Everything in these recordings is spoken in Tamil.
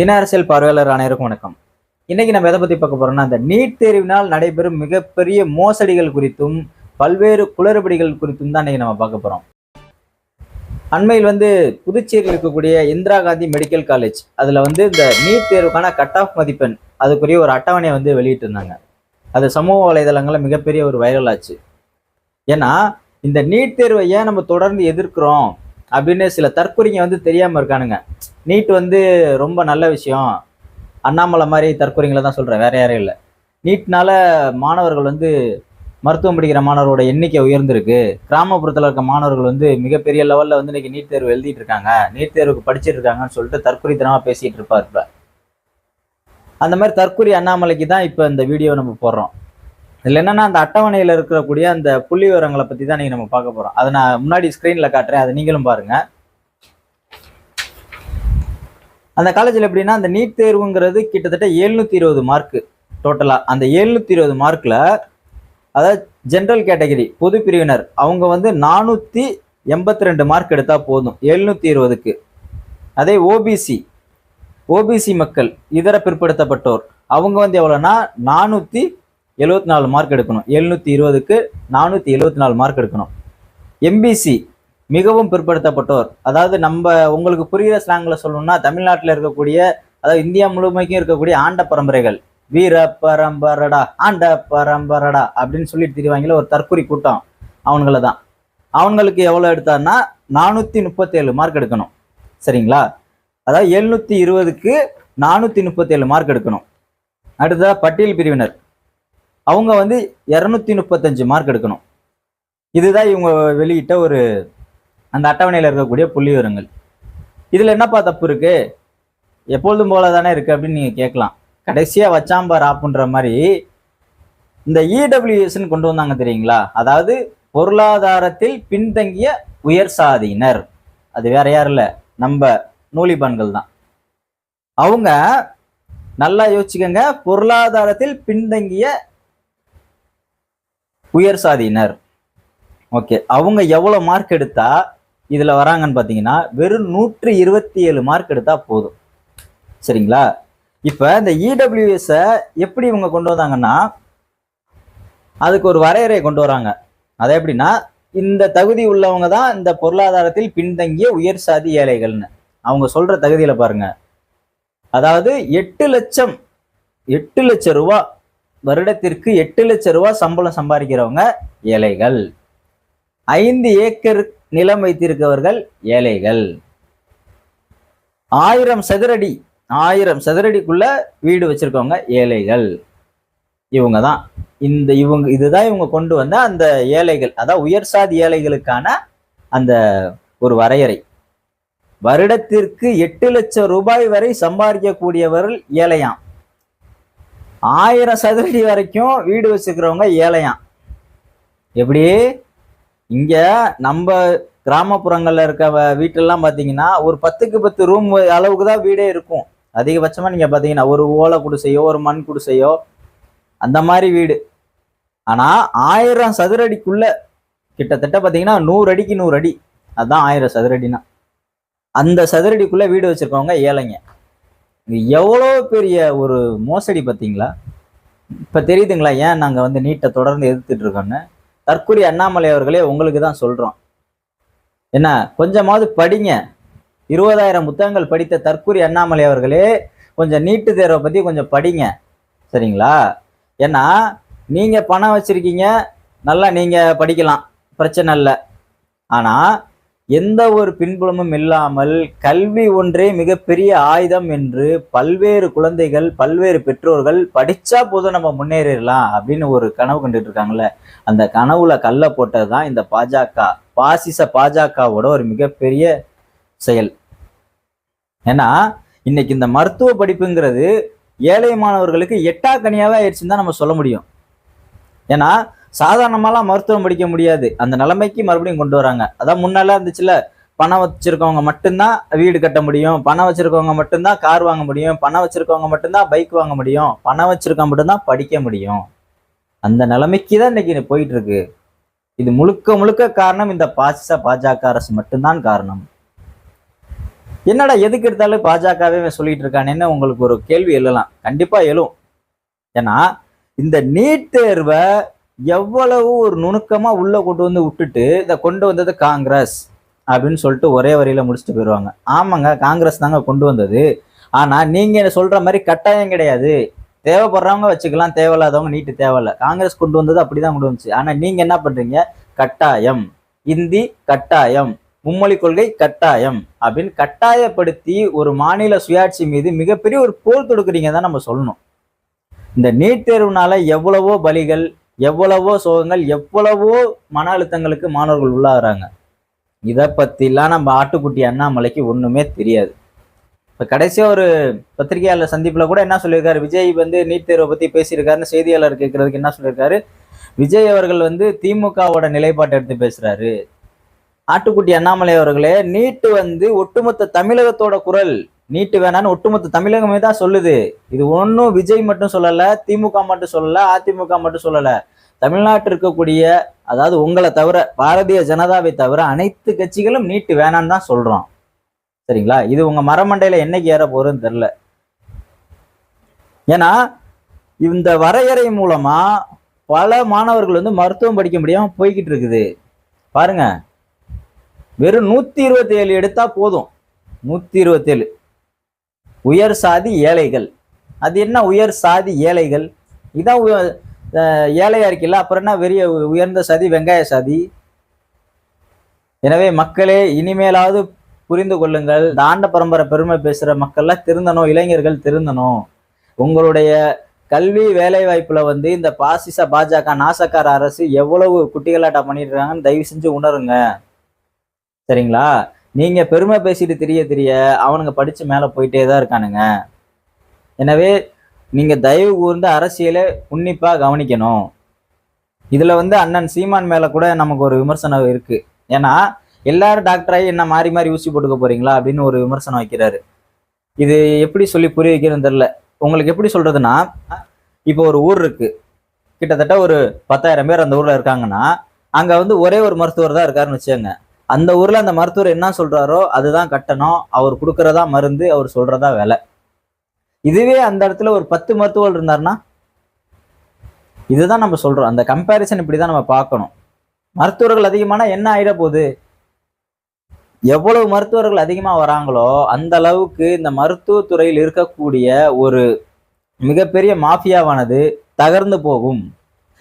தின அரசியல் பார்வையாளர் அனைவருக்கும் வணக்கம். இன்னைக்கு நம்ம எதை பத்தி பார்க்க போறோம்னா இந்த நீட் தேர்வினால் நடைபெறும் மிகப்பெரிய மோசடிகள் குறித்தும் பல்வேறு குளறுபடிகள் குறித்தும் தான் இன்னைக்கு நம்ம பார்க்க போறோம். அண்மையில் வந்து புதுச்சேரியில் இருக்கக்கூடிய இந்திரா காந்தி மெடிக்கல் காலேஜ் அதுல வந்து இந்த நீட் தேர்வுக்கான கட் ஆஃப் மதிப்பெண் அதுக்குரிய ஒரு அட்டவணையை வந்து வெளியிட்டிருந்தாங்க. அது சமூக வலைதளங்களில் மிகப்பெரிய ஒரு வைரல் ஆச்சு. ஏன்னா இந்த நீட் தேர்வை ஏன் நம்ம தொடர்ந்து எதிர்க்கிறோம் அப்படின்னு சில தற்கொலைங்க வந்து தெரியாமல் இருக்கானுங்க. நீட் வந்து ரொம்ப நல்ல விஷயம். அண்ணாமலை மாதிரி தற்கொலைங்களை தான் சொல்கிறேன் வேற யாரும் இல்லை. நீட்னால மாணவர்கள் வந்து மருத்துவம் படிக்கிற மாணவரோட எண்ணிக்கை உயர்ந்திருக்கு. கிராமப்புறத்தில் இருக்க மாணவர்கள் வந்து மிகப்பெரிய லெவலில் வந்து இன்றைக்கி நீட் தேர்வு எழுதிட்டு இருக்காங்க. நீட் தேர்வுக்கு படிச்சிட்டு இருக்காங்கன்னு சொல்லிட்டு தற்கொலைத்தனமாக பேசிகிட்டு இருப்பார் அந்த மாதிரி தற்கொலை அண்ணாமலைக்கு தான் இப்போ இந்த வீடியோ நம்ம போடுறோம். இதில் என்னென்னா அந்த அட்டவணையில் இருக்கக்கூடிய அந்த புள்ளி விவரங்களை பற்றி தான் நீங்கள் நம்ம பார்க்க போகிறோம் அதை நான் முன்னாடி ஸ்க்ரீனில் காட்டுறேன். அதை நீங்களும் பாருங்கள் அந்த காலேஜில் எப்படின்னா அந்த நீட் தேர்வுங்கிறது கிட்டத்தட்ட எழுநூற்றி இருபது மார்க்கு டோட்டலாக அந்த எழுநூற்றி இருபது மார்க்கில் அதாவது ஜென்ரல் கேட்டகரி பொது பிரிவினர் அவங்க வந்து நானூற்றி எண்பத்தி ரெண்டு மார்க் எடுத்தால் போதும் எழுநூத்தி இருபதுக்கு. அதே ஓபிசி ஓபிசி மக்கள் இதர பிற்படுத்தப்பட்டோர் அவங்க வந்து எவ்வளோன்னா நானூற்றி எழுபத்தி நாலு மார்க் எடுக்கணும். எழுநூற்றி இருபதுக்கு நானூற்றி எழுபத்தி நாலு மார்க் எடுக்கணும். எம்பிசி மிகவும் பிற்படுத்தப்பட்டோர். அதாவது நம்ம உங்களுக்கு புரிகிற ஸ்லாங்கில் சொல்லணும்னா தமிழ்நாட்டில் இருக்கக்கூடிய அதாவது இந்தியா முழுமைக்கும் இருக்கக்கூடிய ஆண்ட பரம்பரைகள். வீர பரம்பரடா ஆண்ட பரம்பரடா அப்படின்னு சொல்லிட்டு திரிவாங்களே ஒரு தற்கொலை கூட்டம் அவங்கள தான். அவங்களுக்கு எவ்வளோ எடுத்தாருன்னா நானூற்றி முப்பத்தேழு மார்க் எடுக்கணும். சரிங்களா? அதாவது எழுநூற்றி இருபதுக்கு நானூற்றி முப்பத்தேழு மார்க் எடுக்கணும். அடுத்ததாக பட்டியல் பிரிவினர். அவங்க வந்து இரநூத்தி முப்பத்தஞ்சு மார்க் எடுக்கணும். இதுதான் இவங்க வெளியிட்ட ஒரு அந்த அட்டவணையில் இருக்கக்கூடிய புள்ளி விவரங்கள் இதில் என்னப்பா தப்பு இருக்குது எப்பொழுதும் போல தானே இருக்குது அப்படின்னு நீங்கள் கேட்கலாம். கடைசியாக வச்சாம்பார் ஆப்புன்ற மாதிரி இந்த இடபிள்யூஎஸ்ன்னு கொண்டு வந்தாங்க தெரியுங்களா? அதாவது பொருளாதாரத்தில் பின்தங்கிய உயர் சாதியினர். அது வேற யாரும் இல்லை. நம்ம நூலிபான்கள் தான். அவங்க நல்லா யோசிச்சுக்கோங்க. பொருளாதாரத்தில் பின்தங்கிய உயர் சாதியினர். ஓகே. அவங்க எவ்வளோ மார்க் எடுத்தா இதில் வராங்கன்னு பார்த்தீங்கன்னா வெறும் நூற்றி இருபத்தி ஏழு மார்க் எடுத்தால் போதும். சரிங்களா? இப்போ இந்த இடபிள்யூஎஸை எப்படி இவங்க கொண்டு வந்தாங்கன்னா அதுக்கு ஒரு வரையறையை கொண்டு வராங்க. அது எப்படின்னா இந்த தகுதி உள்ளவங்க தான் இந்த பொருளாதாரத்தில் பின்தங்கிய உயர் சாதி ஏழைகள்னு. அவங்க சொல்ற தகுதியில பாருங்க. அதாவது எட்டு லட்சம் எட்டு லட்சம் ரூபா வருடத்திற்கு எட்டு லட்சம் ரூபா சம்பளம் சம்பாதிக்கிறவங்க ஏழைகள். ஐந்து ஏக்கருக்கு நிலம் வைத்திருக்கவர்கள் ஏழைகள். ஆயிரம் சதுரடி ஆயிரம் சதுரடிக்குள்ள வீடு வச்சிருக்கவங்க ஏழைகள். இவங்க தான் இந்த இவங்க இதுதான் இவங்க கொண்டு வந்த அந்த ஏழைகள் அதாவது உயர் சாதி ஏழைகளுக்கான அந்த ஒரு வரையறை. வருடத்திற்கு எட்டு லட்சம் ரூபாய் வரை சம்பாதிக்கக்கூடியவர்கள் ஏழையாம். ஆயிரம் சதுரடி வரைக்கும் வீடு வச்சுக்கிறவங்க ஏழையாம். எப்படி? இங்க நம்ம கிராமப்புறங்கள்ல இருக்க வ- வீட்டெல்லாம் பாத்தீங்கன்னா ஒரு பத்துக்கு பத்து ரூம் அளவுக்கு தான் வீடே இருக்கும். அதிகபட்சமா நீங்க பாத்தீங்கன்னா ஒரு ஓலை குடிசையோ ஒரு மண் குடிசையோ அந்த மாதிரி வீடு. ஆனா ஆயிரம் சதுரடிக்குள்ள கிட்டத்தட்ட பாத்தீங்கன்னா நூறு அடிக்கு நூறு அடி. அதுதான் ஆயிரம் சதுரடினா. அந்த சதுரடிக்குள்ள வீடு வச்சிருக்கவங்க ஏழைங்க. எவ்வளோ பெரிய ஒரு மோசடி பார்த்தீங்களா இப்போ தெரியுதுங்களா? ஏன் நாங்கள் வந்து நீட்டை தொடர்ந்து எதிர்த்துட்டு இருக்கோன்னு தற்கொலை அண்ணாமலை அவர்களே உங்களுக்கு தான் சொல்கிறோம் என்ன கொஞ்சமாவது படிங்க. இருபதாயிரம் புத்தகங்கள் படித்த தற்கொலை அண்ணாமலை அவர்களே கொஞ்சம் நீட்டு தேர்வை பற்றி கொஞ்சம் படிங்க. சரிங்களா? ஏன்னா நீங்கள் பணம் வச்சுருக்கீங்க நல்லா நீங்கள் படிக்கலாம். பிரச்சனை இல்லை. ஆனால் எந்த ஒரு பின்புலமும் இல்லாமல் கல்வி ஒன்றே மிகப்பெரிய ஆயுதம் என்று பல்வேறு குழந்தைகள் பல்வேறு பெற்றோர்கள் படித்தா போதும் நம்ம முன்னேறிடலாம் அப்படின்னு ஒரு கனவு கண்டுட்டு இருக்காங்கல்ல அந்த கனவுல கல்லை போட்டது தான் இந்த பாஜக பாசிச பாஜகவோட ஒரு மிகப்பெரிய செயல். ஏன்னா இன்னைக்கு இந்த மருத்துவ படிப்புங்கிறது ஏழை மாணவர்களுக்கு எட்டா கனியாவே ஆயிடுச்சுன்னு தான் நம்ம சொல்ல முடியும். ஏன்னா சாதாரணமாலாம் மருத்துவம் படிக்க முடியாது. அந்த நிலைமைக்கு மறுபடியும் கொண்டு வராங்க. அதான் முன்னெல்லாம் இருந்துச்சுல பணம் வச்சிருக்கவங்க மட்டும்தான் வீடு கட்ட முடியும். பணம் வச்சிருக்கவங்க மட்டும்தான் கார் வாங்க முடியும். பணம் வச்சிருக்கவங்க மட்டும்தான் பைக் வாங்க முடியும். பணம் வச்சிருக்கவங்க மட்டும்தான் படிக்க முடியும். அந்த நிலைமைக்கு தான் இன்னைக்கு போயிட்டு இருக்கு இது முழுக்க முழுக்க காரணம் இந்த பாசிச பாஜக அரசு மட்டும்தான் காரணம். என்னடா எதுக்கு எடுத்தாலும் பாஜகவே சொல்லிட்டு இருக்கானேன்னு உங்களுக்கு ஒரு கேள்வி எழலாம். கண்டிப்பா எழும். ஏன்னா இந்த நீட் தேர்வை எவ்வளவு ஒரு நுணுக்கமாக உள்ளே கொண்டு வந்து விட்டுட்டு இதை கொண்டு வந்தது காங்கிரஸ் அப்படின்னு சொல்லிட்டு ஒரே வரியில முடிச்சுட்டு போயிடுவாங்க ஆமாங்க காங்கிரஸ் தாங்க கொண்டு வந்தது. ஆனால் நீங்கள் சொல்கிற மாதிரி கட்டாயம் கிடையாது. தேவைப்படுறவங்க வச்சுக்கலாம் தேவையில்லாதவங்க நீட்டு தேவையில்ல. காங்கிரஸ் கொண்டு வந்தது அப்படிதான் கொண்டு வந்துச்சு. ஆனால் நீங்கள் என்ன பண்ணுறீங்க கட்டாயம். இந்தி கட்டாயம். மும்மொழி கொள்கை கட்டாயம். அப்படின்னு கட்டாயப்படுத்தி ஒரு மாநில சுயாட்சி மீது மிகப்பெரிய ஒரு போர் தொடுக்குறீங்க தான் நம்ம சொல்லணும். இந்த நீட் தேர்வுனால எவ்வளவோ பலிகள் எவ்வளவோ சோகங்கள் எவ்வளவோ மன அழுத்தங்களுக்கு மாணவர்கள் உள்ளாகிறாங்க. இதை பற்றிலாம் நம்ம ஆட்டுக்குட்டி அண்ணாமலைக்கு ஒன்றுமே தெரியாது. இப்போ கடைசியாக ஒரு பத்திரிகையாளர் சந்திப்பில் கூட என்ன சொல்லியிருக்காரு? விஜய் வந்து நீட் தேர்வை பற்றி பேசியிருக்காருன்னு செய்தியாளர் கேட்கறதுக்கு என்ன சொல்லியிருக்காரு? விஜய் அவர்கள் வந்து திமுகவோட நிலைப்பாட்டை எடுத்து பேசுகிறாரு ஆட்டுக்குட்டி அண்ணாமலை அவர்களே நீட்டு வந்து ஒட்டுமொத்த தமிழகத்தோட குரல் நீட்டு வேணான்னு ஒட்டுமொத்த தமிழகமே தான் சொல்லுது. இது ஒன்றும் விஜய் மட்டும் சொல்லலை திமுக மட்டும் சொல்லலை அதிமுக மட்டும் சொல்லலை. தமிழ்நாட்டில் இருக்கக்கூடிய அதாவது உங்களை தவிர பாரதிய ஜனதாவை தவிர அனைத்து கட்சிகளும் நீட்டு வேணான்னு தான் சொல்கிறோம் சரிங்களா? இது உங்கள் மரமண்டையில் என்னைக்கு ஏற போகிறதுன்னு தெரில ஏன்னா இந்த வரையறை மூலமாக பல மாணவர்கள் வந்து மருத்துவம் படிக்க முடியாமல் போய்கிட்டு இருக்குது. பாருங்க. வெறும் நூற்றி இருபத்தி ஏழு எடுத்தால் போதும். நூற்றி இருபத்தேழு உயர் சாதி ஏழைகள். அது என்ன உயர் சாதி ஏழைகள்? இதான் ஏழையாக அஹ் இருக்குல்ல அப்புறம் என்ன பெரிய உயர்ந்த சாதி வெங்காய சாதி? எனவே மக்களே இனிமேலாவது புரிந்து கொள்ளுங்கள். இந்த ஆண்ட பரம்பரை பெருமை பேசுகிற மக்கள்லாம் திருந்தணும் இளைஞர்கள் திருந்தணும். உங்களுடைய கல்வி வேலைவாய்ப்பில் வந்து இந்த பாசிச பாஜக நாசக்கார அரசு எவ்வளவு குட்டிகளாட்டம் பண்ணிட்டு இருக்காங்கன்னு தயவு செஞ்சு உணருங்க. சரிங்களா? நீங்க பெருமை பேசிட்டு தெரிய தெரிய அவனுங்க படிச்சு மேல போயிட்டே தான் இருக்கானுங்க. எனவே நீங்க தயவு கூர்ந்து அரசியலை உன்னிப்பா கவனிக்கணும். இதுல வந்து அண்ணன் சீமான் மேல கூட நமக்கு ஒரு விமர்சனம் இருக்கு. ஏன்னா எல்லாரும் டாக்டராகி என்ன மாறி மாறி ஊசி போட்டுக்க போறீங்களா அப்படின்னு ஒரு விமர்சனம் வைக்கிறாரு. இது எப்படி சொல்லி புரிய வைக்கிறதுன்னு தெரில உங்களுக்கு எப்படி சொல்றதுன்னா இப்போ ஒரு ஊர் இருக்கு. கிட்டத்தட்ட ஒரு பத்தாயிரம் பேர் அந்த ஊர்ல இருக்காங்கன்னா அங்க வந்து ஒரே ஒரு மருத்துவர் தான் இருக்காருன்னு வச்சுக்கோங்க. அந்த ஊரில் அந்த மருத்துவர் என்ன சொல்கிறாரோ அதுதான் கட்டணம். அவர் கொடுக்கறதா மருந்து அவர் சொல்கிறதா விலை. இதுவே அந்த இடத்துல ஒரு பத்து மருத்துவர் இருந்தாருன்னா இதுதான் நம்ம சொல்கிறோம் அந்த கம்பேரிசன் இப்படி தான் நம்ம பார்க்கணும். மருத்துவர்கள் அதிகமானால் என்ன ஆகிட போகுது? எவ்வளவு மருத்துவர்கள் அதிகமாக வராங்களோ அந்த அளவுக்கு இந்த மருத்துவத்துறையில் இருக்கக்கூடிய ஒரு மிகப்பெரிய மாஃபியாவானது தகர்ந்து போகும்.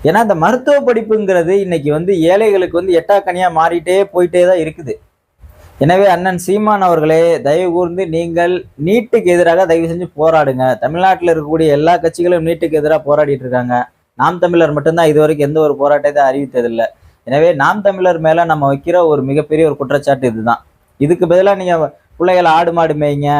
ஏன்னா இந்த மருத்துவ படிப்புங்கிறது இன்னைக்கு வந்து ஏழைகளுக்கு வந்து எட்டாக்கனியாக மாறிட்டே போயிட்டே தான் இருக்குது. எனவே அண்ணன் சீமான் அவர்களே தயவு கூர்ந்து நீங்கள் நீட்டுக்கு எதிராக தயவு செஞ்சு போராடுங்க. தமிழ்நாட்டில் இருக்கக்கூடிய எல்லா கட்சிகளும் நீட்டுக்கு எதிராக போராடிட்டு இருக்காங்க. நாம் தமிழர் மட்டும்தான் இதுவரைக்கும் எந்த ஒரு போராட்டத்தை அறிவித்ததில்லை. எனவே நாம் தமிழர் மேல நம்ம வைக்கிற ஒரு மிகப்பெரிய ஒரு குற்றச்சாட்டு இதுதான். இதுக்கு பதிலாக நீங்க பிள்ளைகளை ஆடு மாடு மேய்ங்க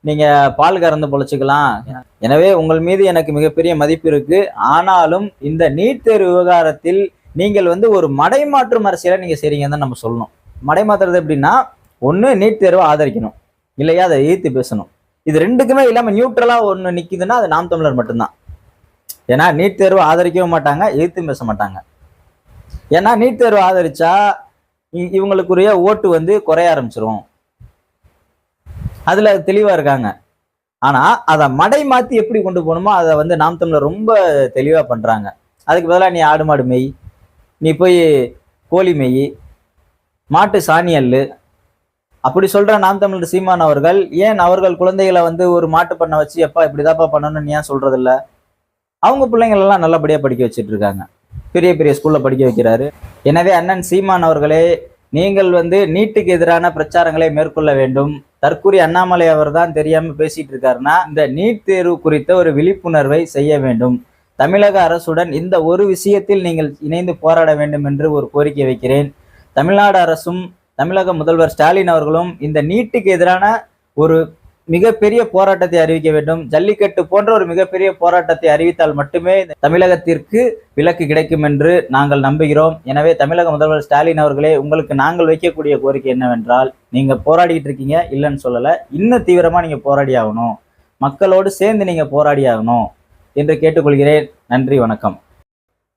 நீங்க பால் கறந்து பொழைச்சிக்கலாம். எனவே உங்கள் மீது எனக்கு மிகப்பெரிய மதிப்பு இருக்கு. ஆனாலும் இந்த நீட் தேர்வு விவகாரத்தில் நீங்கள் வந்து ஒரு மடைமாற்றும் அரசியலை நீங்க செய்றீங்கன்னு தான் நம்ம சொல்லணும். மடைமாத்துறது எப்படின்னா ஒன்று நீட் தேர்வை ஆதரிக்கணும். இல்லையா? அதை ஈர்த்து பேசணும். இது ரெண்டுக்குமே இல்லாம நியூட்ரலா ஒன்று நிக்குதுன்னா அது நாம் தமிழர் மட்டும்தான். ஏன்னா நீட் தேர்வு ஆதரிக்கவும் மாட்டாங்க எதிர்த்தும் பேச மாட்டாங்க. ஏன்னா நீட் தேர்வு ஆதரிச்சா இ- இவங்களுக்குரிய ஓட்டு வந்து குறைய ஆரம்பிச்சிரும். அதுல தெளிவா இருக்காங்க. ஆனா அதை மடை மாத்தி எப்படி கொண்டு போகணுமோ அதை வந்து நாம் தமிழர் ரொம்ப தெளிவா பண்றாங்க. அதுக்கு பதிலாக நீ ஆடு மாடு மெய் நீ போய் கோழி மெய் மாட்டு சாணியல் அப்படி சொல்ற நாம் தமிழர் சீமான் அவர்கள் ஏன் அவர்கள் குழந்தைகளை வந்து ஒரு மாட்டு பண்ண வச்சு எப்பா இப்படிதாப்பா பண்ணணும்னு ஏன் சொல்றது இல்ல அவங்க பிள்ளைங்களெல்லாம் நல்லபடியா படிக்க வச்சுட்டு இருக்காங்க. பெரிய பெரிய ஸ்கூல்ல படிக்க வைக்கிறாரு. எனவே அண்ணன் சீமான் அவர்களே நீங்கள் வந்து நீட்டுக்கு எதிரான பிரச்சாரங்களை மேற்கொள்ள வேண்டும். தற்கூரி அண்ணாமலை அவர் தான் தெரியாம பேசிட்டு இருக்காருன்னா இந்த நீட் தேர்வு குறித்த ஒரு விழிப்புணர்வை செய்ய வேண்டும். தமிழக அரசுடன் இந்த ஒரு விஷயத்தில் நீங்கள் இணைந்து போராட வேண்டும் என்று ஒரு கோரிக்கை வைக்கிறேன். தமிழ்நாடு அரசும் தமிழக முதல்வர் ஸ்டாலின் அவர்களும் இந்த நீட்டுக்கு எதிரான ஒரு மிகப்பெரிய போராட்டத்தை அறிவிக்க வேண்டும். ஜல்லிக்கட்டு போன்ற ஒரு மிகப்பெரிய போராட்டத்தை அறிவித்தால் மட்டுமே தமிழகத்திற்கு விலக்கு கிடைக்கும் என்று நாங்கள் நம்புகிறோம். எனவே தமிழக முதல்வர் ஸ்டாலின் அவர்களே உங்களுக்கு நாங்கள் வைக்கக்கூடிய கோரிக்கை என்னவென்றால் நீங்க போராடிட்டு இருக்கீங்க இல்லைன்னு சொல்லல இன்னும் தீவிரமா நீங்க போராடி ஆகணும். மக்களோடு சேர்ந்து நீங்க போராடி ஆகணும் என்று கேட்டுக்கொள்கிறேன். நன்றி வணக்கம்.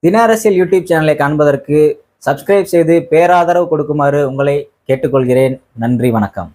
தின அரசியல் யூடியூப் சேனலை காண்பதற்கு சப்ஸ்கிரைப் செய்து பேராதரவு கொடுக்குமாறு உங்களை கேட்டுக்கொள்கிறேன். நன்றி வணக்கம்.